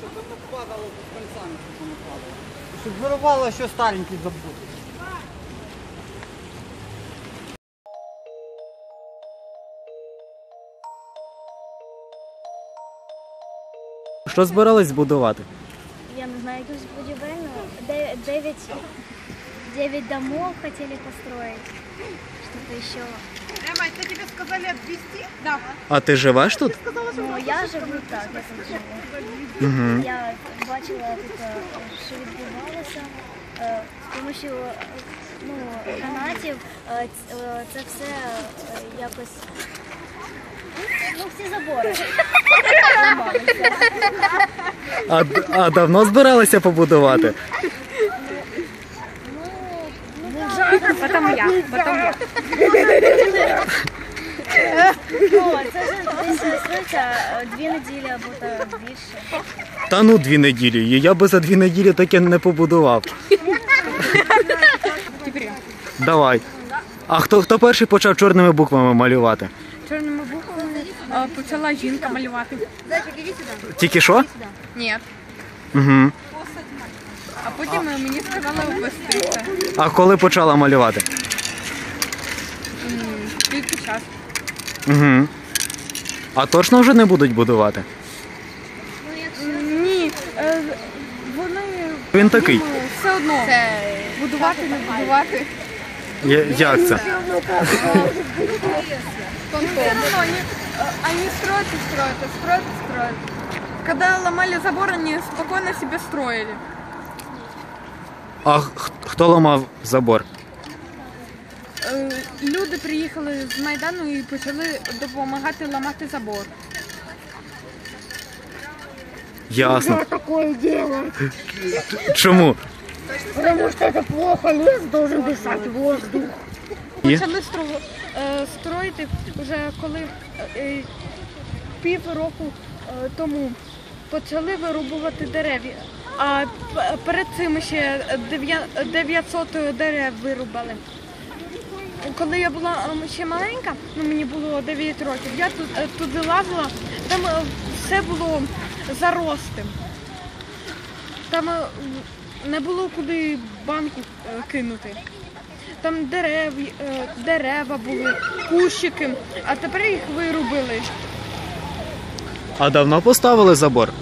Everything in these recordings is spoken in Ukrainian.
щоб воно падало з концами, щоб воно падало. Щоб вирубало, що старенький забути. Що збирались збудувати? Я не знаю, якусь будівельну. Де- Девять, девять домов хотели построить. Что-то еще. Эмма, это тебе сказали отвезти? Да. А ти живеш тут? Ну, я живу так, я тут живу. Угу. Я бачила тут, е, що відбувалося. Е, З е, ну, гранатів е, ц- е, це все е, якось. Ну, всі забори. А, а давно збиралися побудувати? Потом я, потом я. Ну, це вже десь сниться дві неділі або та більше. Та ну дві неділі. І Я би за дві неділі таке не побудував. Давай. А хто, хто перший почав чорними буквами малювати? Чорними буквами е, почала жінка малювати. Тільки що? Ні. Угу. А потім мені сказали ввести. А коли почала малювати? Тільки час. Угу. А точно вже не будуть будувати? Ні, е, вони Він такий. все одно будувати, не будувати. Я- Як це? Все равно они, э, они строят и строят, и строят и строят. Когда ломали забор, они спокойно себе строили. А х- хто ламав забор? Е, Люди приїхали з Майдану і почали допомагати ламати забор. Ясно. такое делать? Чому? Потому что это плохо, лес должен дышать воздух. Є? Почали стро- е, строїти вже коли е, пів року е, тому почали вирубувати дерев'я. А перед цим ще 900 дерев вирубали. Коли я була ем, ще маленька, ну мені було 9 років, я е, туди лазила, там е, все було заростим. Там е, не було куди банку кинути. Там дерев, дерева були, кущики, а тепер їх вирубили. А давно поставили забор?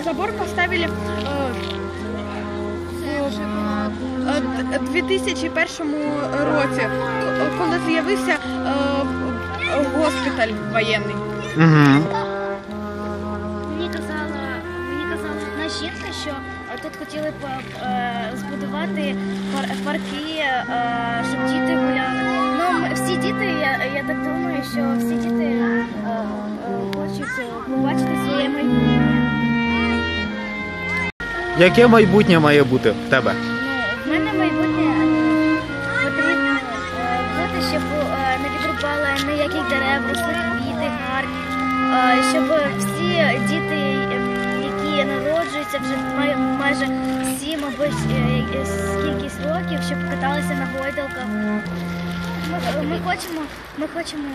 Е, е, Забор поставили е, в е, 2001 році, коли з'явився е, е, госпіталь воєнний. Угу. Мені казала, мені казала одна жінка, що е, тут хотіли б е, збудувати пар- парки, е, щоб діти гуляли. Ну, всі діти, я, я так думаю, що всі діти е, е, хочуть е, побачити своє майбутнє. Яке майбутнє має бути в тебе? В мене майбутнє е, потрібно е, бути, щоб е, не відрубали ніяких дерев, росли квіти гарні, е, щоб всі діти, е, які народжуються вже май- майже сім або е, е, скількись років, щоб каталися на гойдалках. Ми, ми хочемо, ми хочемо,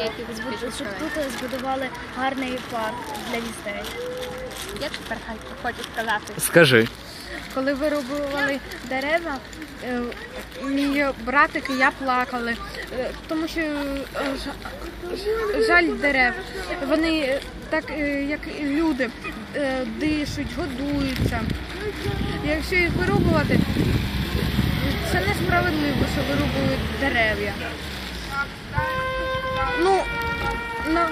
е, збуд- щоб тут збудували гарний парк для дітей. Я тепер хочу сказати. Скажи. Коли вирубували дерева, е, мій братик і я плакали, е, тому що е, жа- жаль дерев. Вони е, так, е, як і люди, е, дишуть, годуються. Якщо їх вирубувати, це несправедливо, що вирубують дерев'я. Ну, на,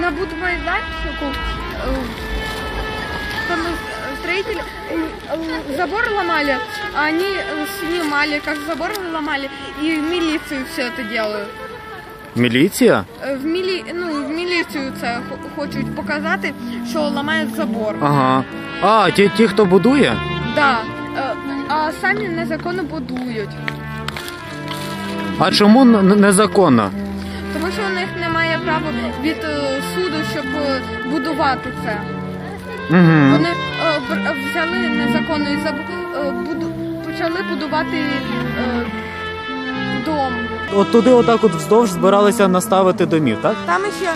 на будмайданчику е, там э, строители э, э, забор ломали, а они э, снимали, как забор ломали, и в милицию все это делают. Міліція? Е, В, мілі... ну, в міліцію це хо- хочуть показати, що ламають забор. Ага. А, ті, ті хто будує? Да. Е, А самі незаконно будують. А чому н- незаконно? Тому що у них немає права від е, суду, щоб е, будувати це. Угу. Вони е, бр- взяли незаконно і забу... е, буду... почали будувати е, дом. От туди отак от вздовж збиралися наставити домів, так? Там ще е,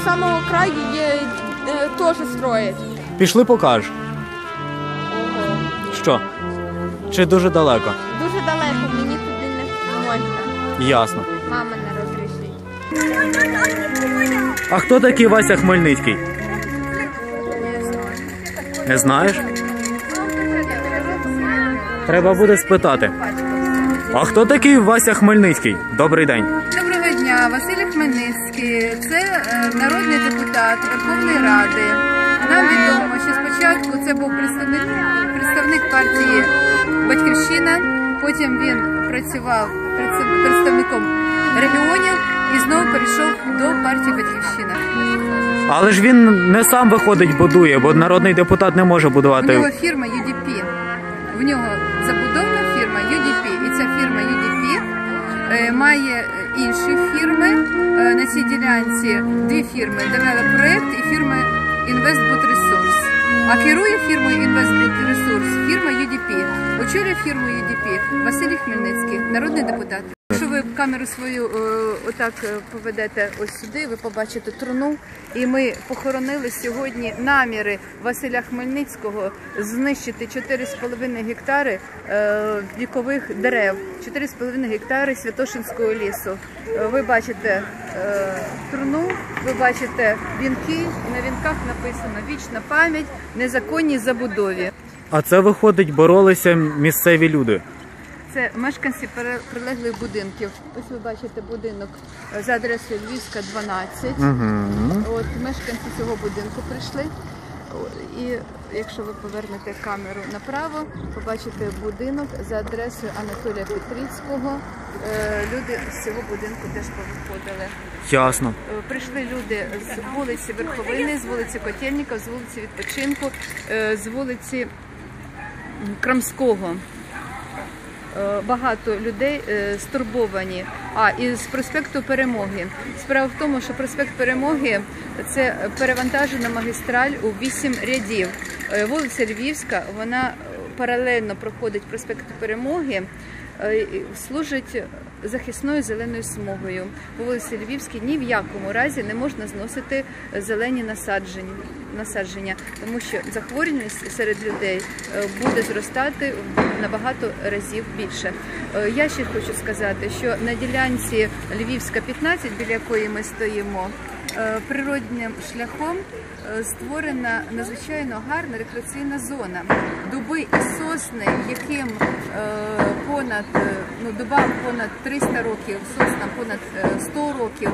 з самого краю є е, теж строять. Пішли покажеш. Що? Чи дуже далеко? Дуже далеко, мені туди не можна. Ясно. Мама не розрішить. А хто такий Вася Хмельницький? Не знаєш? Треба буде спитати. А хто такий Вася Хмельницький? Добрий день. Доброго дня, Василь Хмельницький. Це е, народний депутат Верховної Ради. Нам відомо, що спочатку це був представник, представник партії Батьківщина, потім він працював представником регіонів і знову перейшов до партії Батьківщина. Але ж він не сам виходить, будує, бо народний депутат не може У нього будувати. фірма UDP. В нього забудовна фірма UDP. І ця фірма UDP е, має е, інші фірми е, на цій ділянці. Дві фірми Develop Project і фірма Investboot Resource. А керує фірмою Investboot Resource фірма UDP. Очолює фірму UDP Василій Хмельницький, народний депутат. Якщо ви камеру свою е, отак е, поведете ось сюди, ви побачите труну. І ми похоронили сьогодні наміри Василя Хмельницького знищити 4,5 гектари е, вікових дерев, 4,5 гектари Святошинського лісу. Ви бачите труну, ви бачите вінки, на вінках написано вічна пам'ять незаконній забудові. А це виходить, боролися місцеві люди. Це мешканці прилеглих будинків. Ось ви бачите будинок е, за адресою Львівська 12. Угу. От мешканці цього будинку прийшли. І якщо ви повернете камеру направо, побачите будинок за адресою Анатолія Петрицького. Е, Люди з цього будинку теж повиходили. Ясно. Е, Прийшли люди з вулиці Верховини, з вулиці Котельника, з вулиці Відпочинку, з вулиці Крамського. Е, Багато людей е, стурбовані. А і з проспекту Перемоги. Справа в тому, що проспект Перемоги це перевантажена магістраль у вісім рядів. Е, Вулиця Львівська, вона паралельно проходить проспекту Перемоги, служить захисною зеленою смугою. По вулиці Львівській ні в якому разі не можна зносити зелені насадження, тому що захворюваність серед людей е, буде зростати набагато разів більше. Е, Я ще хочу сказати, що на ділянці Львівська 15, біля якої ми стоїмо, е, природним шляхом е, створена надзвичайно гарна рекреаційна зона. Дуби і сосни, яким е, понад е, ну, дубам понад 300 років, соснам понад е, 100 років.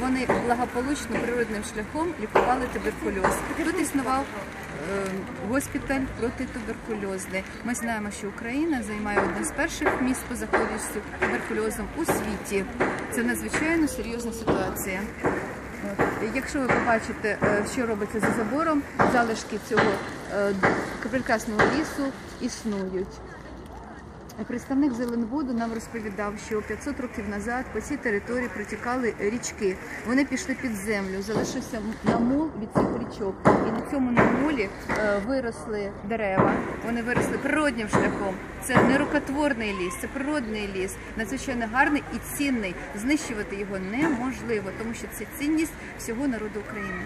Вони благополучно природним шляхом лікували туберкульоз. Тут існував е, госпіталь протитуберкульозний. Ми знаємо, що Україна займає одне з перших місць по захворюваністю туберкульозом у світі. Це надзвичайно серйозна ситуація. Якщо ви побачите, е, що робиться за забором, залишки цього е, прекрасного лісу існують. Представник Зеленбуду нам розповідав, що 500 років назад по цій території протікали річки. Вони пішли під землю, залишився намул від цих річок. І на цьому намолі е, виросли дерева. Вони виросли природнім шляхом. Це не рукотворний ліс, це природний ліс, надзвичайно гарний і цінний. Знищувати його неможливо, тому що це цінність всього народу України.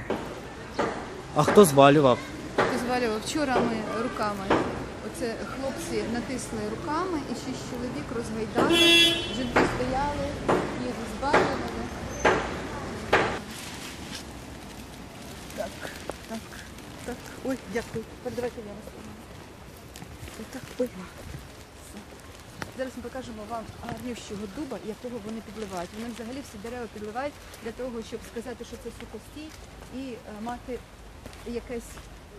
А хто звалював? Ти звалював вчора ми руками. Оце хлопці натисли руками і шість чоловік розгайдали, жінки стояли, їх звалювали. Так, так, так. Ой, дякую. Передавайте я вас. Отак, ой. Зараз ми покажемо вам гарнющого дуба, якого вони підливають. Вони взагалі всі дерева підливають для того, щоб сказати, що це сухостій і е, мати якесь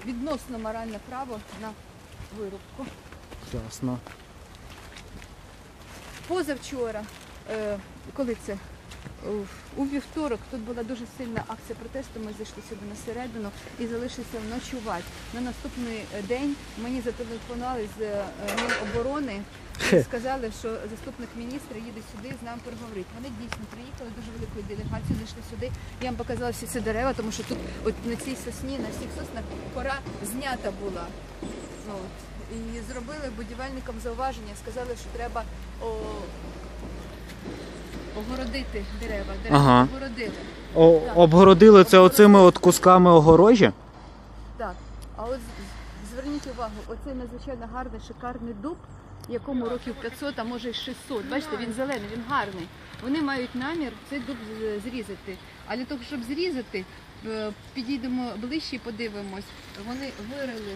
відносно моральне право на вирубку. Ясно. Позавчора, е, коли це? У- У вівторок тут була дуже сильна акція протесту. Ми зайшли сюди на середину і залишилися ночувати. На наступний е, день мені зателефонували з е, Міноборони і сказали, що заступник міністра їде сюди з нами переговорити. Вони дійсно приїхали дуже великою делегацією, зайшли сюди. Я вам показала всі ці дерева, тому що тут, от на цій сосні, на всіх соснах кора знята була. Ну, і зробили будівельникам зауваження, сказали, що треба о, огородити дерева. Дерева Ага. огородили. О, обгородили це оцими от кусками огорожі? Так. А от з- зверніть увагу, оцей надзвичайно гарний, шикарний дуб, якому років 500, а може й 600. Бачите, він зелений, він гарний. Вони мають намір цей дуб з- зрізати. А для того, щоб зрізати, е, підійдемо ближче і подивимось. Вони вирили.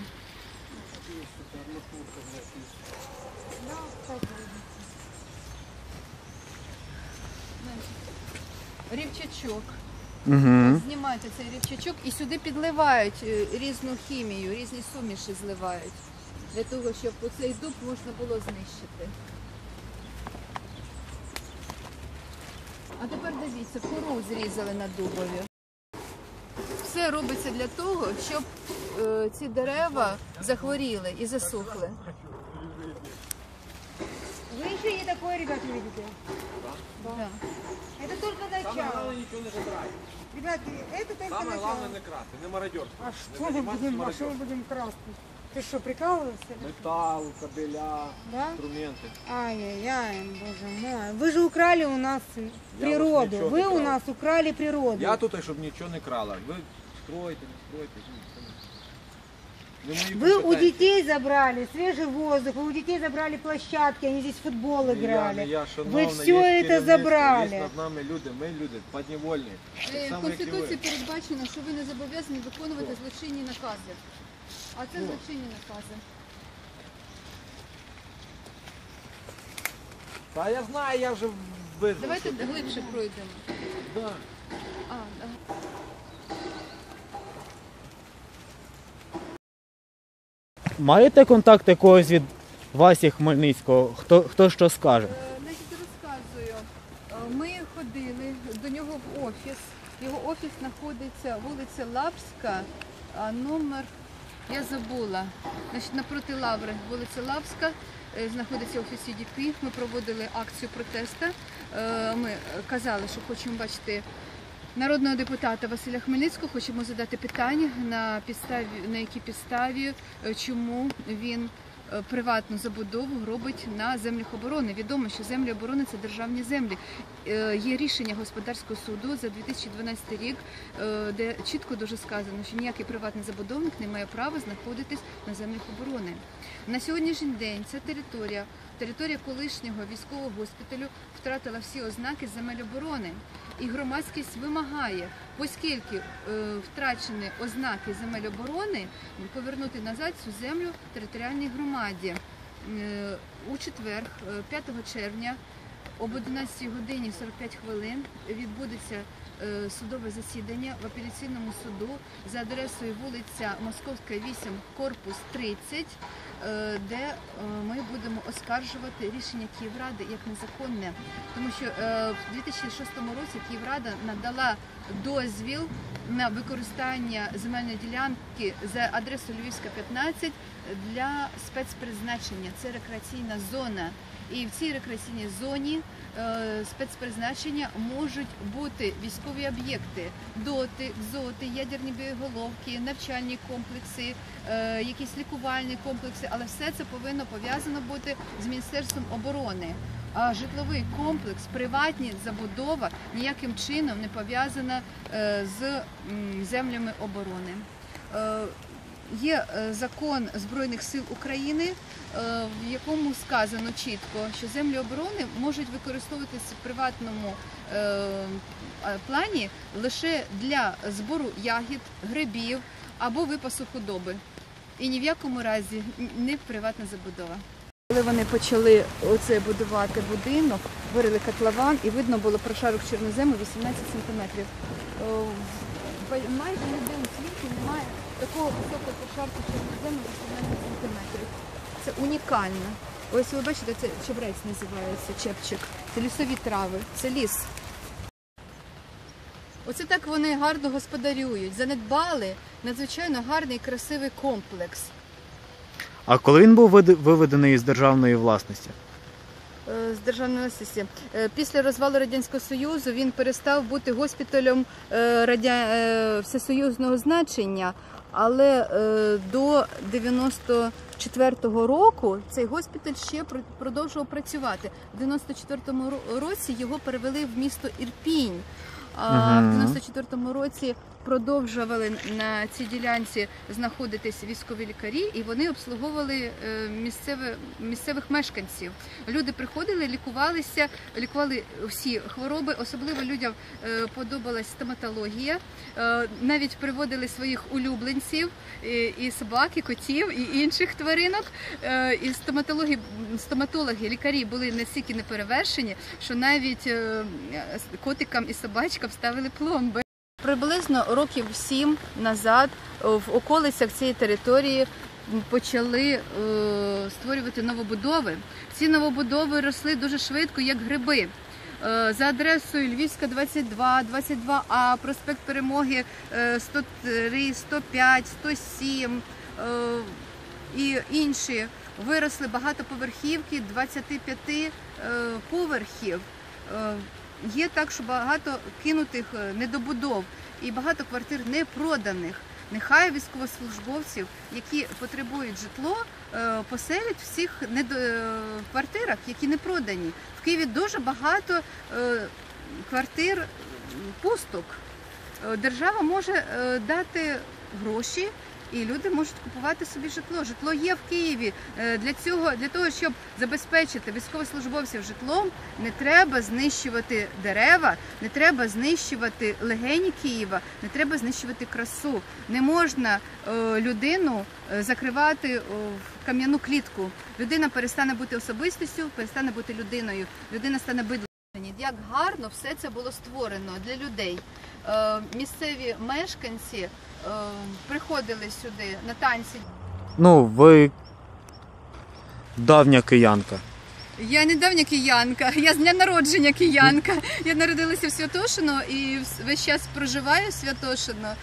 Рівчачок. Угу. Знімають цей рівчачок і сюди підливають е, різну хімію, різні суміші зливають. Для того, щоб оцей дуб можна було знищити. А тепер дивіться, кору зрізали на дубові Все робиться для того, щоб е, ці дерева захворіли і засухли. Вы еще и такое, ребята, видите? Да. Это только начало. Ребята, это только Саме начало. головне не красти, не мародерство. А что мы будем, а что мы будем красить? Ты что, прикалываешься? Метал, кабеля, Да? інструменти. Ай-яй-яй, боже мой. Вы же украли у нас природу. ничего Вы не у крал. нас украли природу. Я тут, щоб нічого не крала. Ви строїте, не строїте. ну, це не- не мої Вы у компетенції. детей забрали свежий воздух, вы у детей забрали площадки, они здесь в футбол Не я, не играли. я, Вы шановна, все є это керівництво, забрали. Є над нами люди, ми люди, підневольні. Е, Так В само, як і ви. Конституції передбачено, що ви не зобов'язані виконувати злочинні накази. А це злочинні накази. Та я знаю, я вже визнав. Давайте глибше пройдемо. Да. А, да. Маєте контакт якогось від Васі Хмельницького? Хто, хто що скаже? Е, Значить, розказую. Е, Ми ходили до нього в офіс. Його офіс знаходиться вулиця Лапська, номер я забула. Значить, напроти Лаври, вулиця Лавська, е, знаходиться офіс UDP. Ми проводили акцію протесту. Ми казали, що хочемо бачити народного депутата Василя Хмельницького. Хочемо задати питання на підставі на якій підставі, е, чому він е, приватну забудову робить на землях оборони. Відомо, що землі оборони це державні землі. Е, Є рішення господарського суду за 2012 рік, де чітко дуже сказано, що ніякий приватний забудовник не має права знаходитись на землях оборони. На сьогоднішній день ця територія, територія колишнього військового госпіталю, втратила всі ознаки земель оборони. І громадськість вимагає, оскільки е, втрачені ознаки земель оборони, повернути назад цю землю територіальній громаді. Е, У четвер, е, 5 червня, об 11 годині 45 хвилин відбудеться е, судове засідання в апеляційному суду за адресою вулиця Московська, 8, корпус 30, е, де е, ми будемо оскаржувати рішення Київради як незаконне, тому що е, в 2006 році Київрада надала дозвіл на використання земельної ділянки за адресою Львівська 15 для спецпризначення. Це рекреаційна зона. І в цій рекреаційній зоні е, спецпризначення можуть бути військові об'єкти, доти, зоти, ядерні боєголовки, навчальні комплекси, е, якісь лікувальні комплекси, але все це повинно пов'язано бути з Міністерством оборони. А житловий комплекс, приватні забудова ніяким чином не пов'язана е, з землями оборони. Є е, закон Збройних сил України, е, в якому сказано чітко, що землі оборони можуть використовуватися в приватному е, плані лише для збору ягід, грибів або випасу худоби. І ні в якому разі не приватна забудова. Коли вони почали оце будувати будинок, вирили котлован і видно було прошарок чорнозему 18 сантиметрів. Майже у світі немає такого високого прошарку чорнозему 18 сантиметрів. Це унікально. Ось ви бачите, це чебрець називається, чепчик. Це лісові трави, це ліс. Оце так вони гарно господарюють, занедбали надзвичайно гарний красивий комплекс. А коли він був виведений з державної власності? Е, з державної власності. Е, Після розвалу Радянського Союзу він перестав бути госпіталем радя... е, всесоюзного значення, але е, до 94-го року цей госпіталь ще пр- продовжував працювати. В 94-му році його перевели в місто Ірпінь. А в 94-му році продовжували на цій ділянці знаходитись військові лікарі, і вони обслуговували е, місцеве, місцевих мешканців. Люди приходили, лікувалися, лікували всі хвороби. Особливо людям е, подобалась стоматологія. Е, Навіть приводили своїх улюбленців і, собак, і котів, і інших тваринок. І стоматологи, стоматологи, лікарі були настільки неперевершені, що навіть котикам і собачкам ставили пломби. Приблизно років сім назад е, в околицях цієї території почали е, створювати новобудови. Ці новобудови росли дуже швидко, як гриби. Е, За адресою Львівська 22, 22А, проспект Перемоги е, 103, 105, 107 е, і інші виросли багатоповерхівки 25 е, поверхів. Є так, що багато кинутих е, недобудов і багато квартир не проданих. Нехай військовослужбовців, які потребують житло, е, поселять в всіх е, квартирах, які не продані. В Києві дуже багато квартир пусток. Держава може дати гроші. І люди можуть купувати собі житло. Житло є в Києві. Е, Для цього, для того, щоб забезпечити військовослужбовців житлом, не треба знищувати дерева, не треба знищувати легені Києва, не треба знищувати красу. Не можна е, людину е, закривати в кам'яну клітку. Людина перестане бути особистістю, перестане бути людиною. Людина стане бидлом. Як гарно все це було створено для людей. Місцеві мешканці приходили сюди на танці. Ну, ви давня киянка. Я не давня киянка, я з дня народження киянка. Я народилася в Святошино і весь час проживаю в Святошино.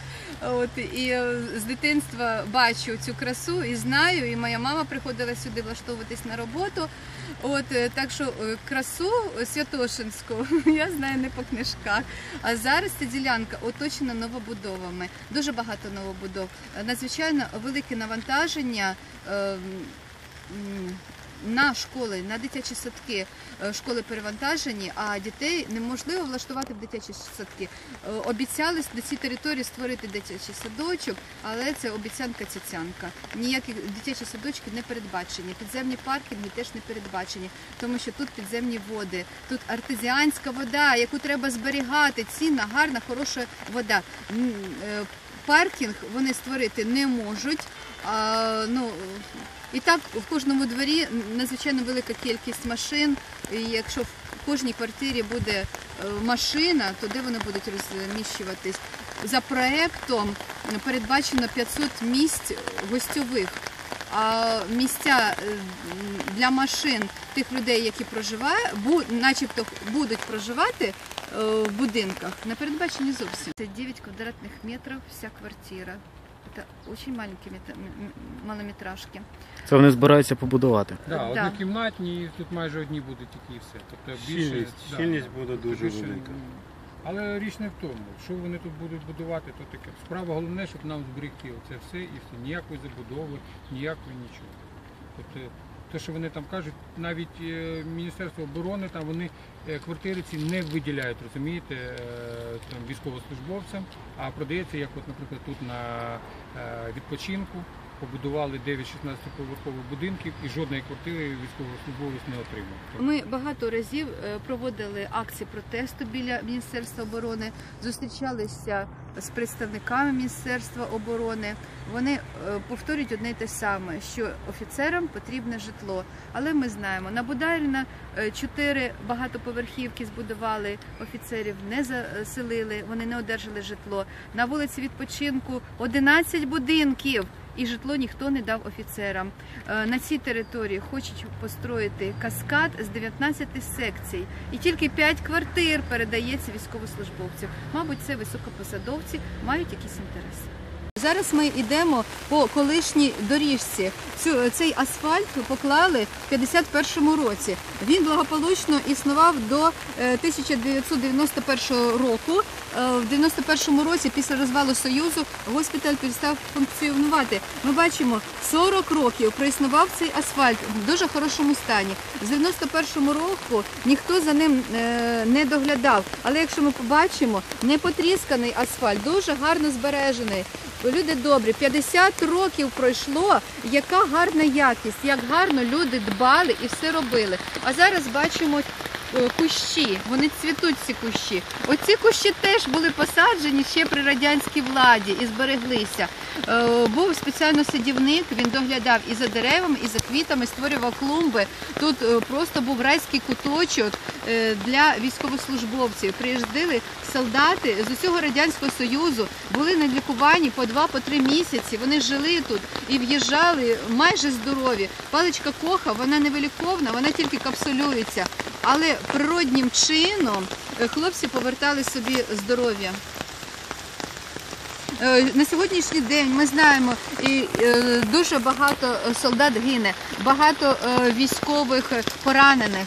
От і е, з дитинства бачу цю красу і знаю. І моя мама приходила сюди влаштовуватись на роботу. От е, так що е, красу Святошинську я знаю не по книжках. А зараз ця ділянка оточена новобудовами. Дуже багато новобудов. Надзвичайно велике навантаження. На школи, на дитячі садки, Е, школи перевантажені, а дітей неможливо влаштувати в дитячі садки. Е, Обіцяли на цій території створити дитячий садочок, але це обіцянка цяцянка. Ніякі дитячі садочки не передбачені. Підземні паркінги теж не передбачені, тому що тут підземні води, тут артезіанська вода, яку треба зберігати. Цінна, гарна, хороша вода. Е, Паркінг вони створити не можуть. А, ну, і так в кожному дворі надзвичайно велика кількість машин. І якщо в кожній квартирі буде е, машина, то де вони будуть розміщуватись? За проектом передбачено 500 місць гостьових. А місця е, для машин тих людей, які проживають, начебто будуть проживати е, в будинках, не передбачені зовсім. Це 9 квадратних метрів вся квартира. Це дуже маленькі малометражки. Це вони збираються побудувати. Да, Да. однокімнатні, і тут майже одні будуть тільки і все. Тобто більше, Щільність, да, щільність буде дуже більше, велика. Але річ не в тому, що вони тут будуть будувати, то таке. Справа головне, щоб нам зберегти оце все і все. Ніякої забудови, ніякої нічого. Тобто, те, що вони там кажуть, навіть е, Міністерство оборони там вони е, квартири ці не виділяють, розумієте, е, там військовослужбовцям, а продається, як, от, наприклад, тут на відпочинку. Побудували 9-16 поверхових будинків і жодної квартири військовослужбовець не отримав. Ми багато разів е, проводили акції протесту біля Міністерства оборони, зустрічалися з представниками Міністерства оборони. Вони е, повторюють одне й те саме, що офіцерам потрібне житло. Але ми знаємо, на Бударіна е, чотири багатоповерхівки збудували, офіцерів не заселили, вони не одержали житло. На вулиці відпочинку 11 будинків. І житло ніхто не дав офіцерам. Е, На цій території хочуть построїти каскад з 19 секцій, і тільки 5 квартир передається військовослужбовцям. Мабуть, це високопосадовці мають якісь інтереси. Зараз ми йдемо по колишній доріжці. Цей асфальт поклали в 51-му році. Він благополучно існував до е, 1991 року. Е, В 91-му році, після розвалу Союзу, госпіталь перестав функціонувати. Ми бачимо, 40 років проіснував цей асфальт в дуже хорошому стані. З 91-му року ніхто за ним е, не доглядав. Але якщо ми побачимо, не потрісканий асфальт, дуже гарно збережений. Люди добрі, 50 років пройшло, яка гарна якість, як гарно люди дбали і все робили. А зараз бачимо кущі, вони цвітуть ці кущі. Оці кущі теж були посаджені ще при радянській владі і збереглися. Е, Був спеціально садівник, він доглядав і за деревами, і за квітами, створював клумби. Тут е, просто був райський куточок е, для військовослужбовців. Приїздили солдати з усього радянського союзу, були на лікуванні по два по три місяці. Вони жили тут і в'їжджали майже здорові. Паличка коха, вона не виліковна, вона тільки капсулюється. Але природнім чином е, хлопці повертали собі здоров'я. Е, На сьогоднішній день ми знаємо, і е, дуже багато солдат гине, багато військових поранених.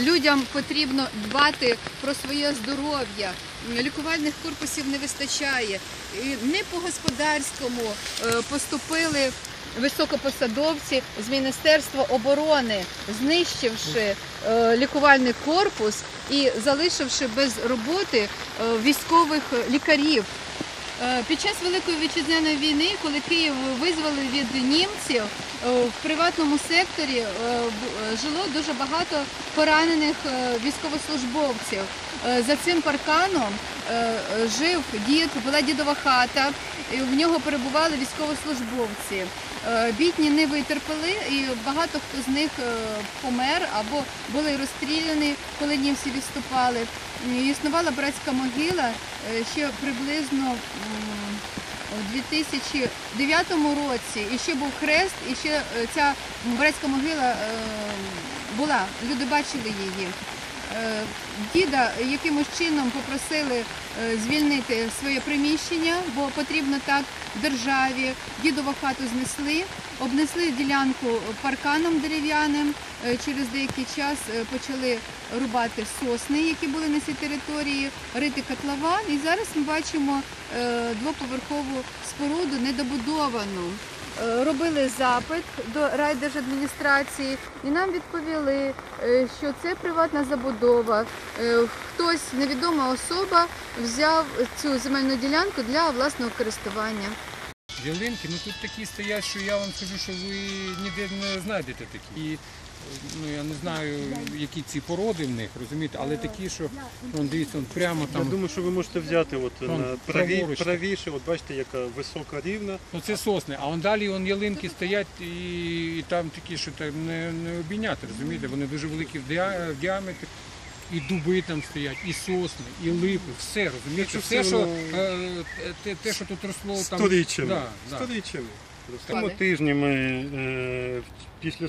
Людям потрібно дбати про своє здоров'я. Лікувальних корпусів не вистачає. І не по господарському поступили високопосадовці з Міністерства оборони, знищивши е, лікувальний корпус і залишивши без роботи е, військових лікарів. Е, Під час Великої вітчизняної війни, коли Київ визвали від німців, е, в приватному секторі е, жило дуже багато поранених військовослужбовців. За цим парканом жив дід, була дідова хата, і в нього перебували військовослужбовці. Бідні не витерпели, і багато хто з них помер або були розстріляні, коли німці відступали. Існувала братська могила е, ще приблизно у 2009 році. І ще був хрест, і ще е, ця братська могила е, була. Люди бачили її. Діда якимось чином попросили звільнити своє приміщення, бо потрібно так державі. Дідову хату знесли, обнесли ділянку парканом дерев'яним. Е, Через деякий час е, почали рубати сосни, які були на цій території, рити котлован. І зараз ми бачимо е, двоповерхову споруду недобудовану. Робили запит до райдержадміністрації і нам відповіли, що це приватна забудова. Хтось, невідома особа, взяв цю земельну ділянку для власного користування. Ялинки, ну тут такі стоять, що я вам скажу, що ви ніде не знайдете такі. І, ну я не знаю, які ці породи в них, розумієте, але такі, що вон, дивіться, вон прямо Я там. думаю, що ви можете взяти от Вон, на праві, праворуч. правіше, от бачите, яка висока рівна. Ну це сосни, а он далі вон ялинки стоять і, і там такі, що там не, не обійняти, розумієте? Вони дуже великі в, діа- в діаметрі. І дуби там стоять, і сосни, і липи, все, розумієте? Якщо Все, все що, воно- е, те, те, що тут росло там. Сторіччями. Да, да. Сторіччями. Цьому тижні ми е, після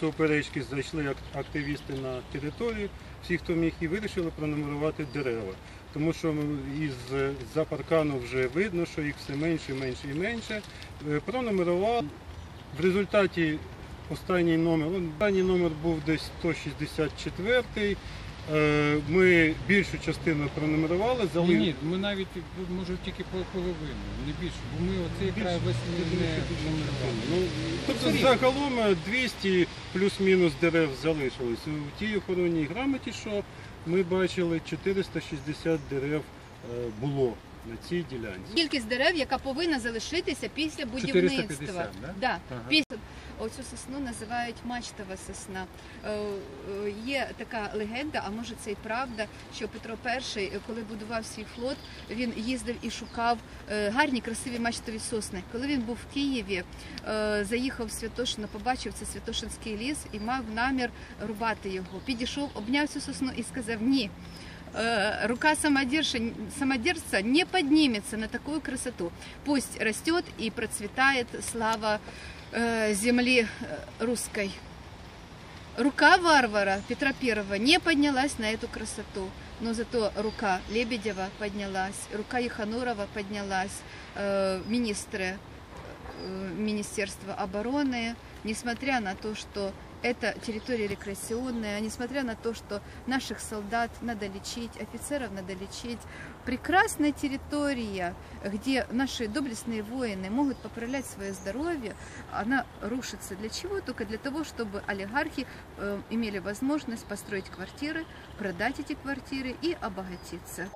суперечки зайшли активісти на територію, всі, хто міг, і вирішили пронумерувати дерева. Тому що із за паркану вже видно, що їх все менше, менше і менше. Е, Пронумерували. В результаті останній номер, он, останній номер був десь 164. Е, Ми більшу частину пронумерували, Ні, залишили. ні, ми навіть може тільки по половину, не більше, бо ми оцей край весь не, не. Ну, тобто загалом е, 200 плюс-мінус дерев залишилось. У тій охоронній грамоті, що ми бачили, 460 дерев е, було на цій ділянці. Кількість дерев, яка повинна залишитися після 450, будівництва. да? Да. Ага. Після оцю сосну називають мачтова сосна. Е, е, Є така легенда, а може це і правда, що Петро І, коли будував свій флот, він їздив і шукав е, гарні, красиві мачтові сосни. Коли він був в Києві, заїхав в Святошино, побачив це Святошинський ліс і мав намір рубати його. Підійшов, обняв цю сосну і сказав ні. Рука самодержа, самодержца не поднимется на такую красоту. Пусть растет и процветает слава земли э, русской. Рука варвара Петра I не поднялась на эту красоту, но зато рука Лебедева поднялась, рука Еханурова поднялась, э, министры э, Министерства обороны, несмотря на то, что это территория рекреационная, несмотря на то, что наших солдат надо лечить, офицеров надо лечить. Прекрасная территория, где наши доблестные воины могут поправлять свое здоровье, она рушится. Для чего? Только для того, чтобы олигархи э, имели возможность построить квартиры, продать эти квартиры и обогатиться.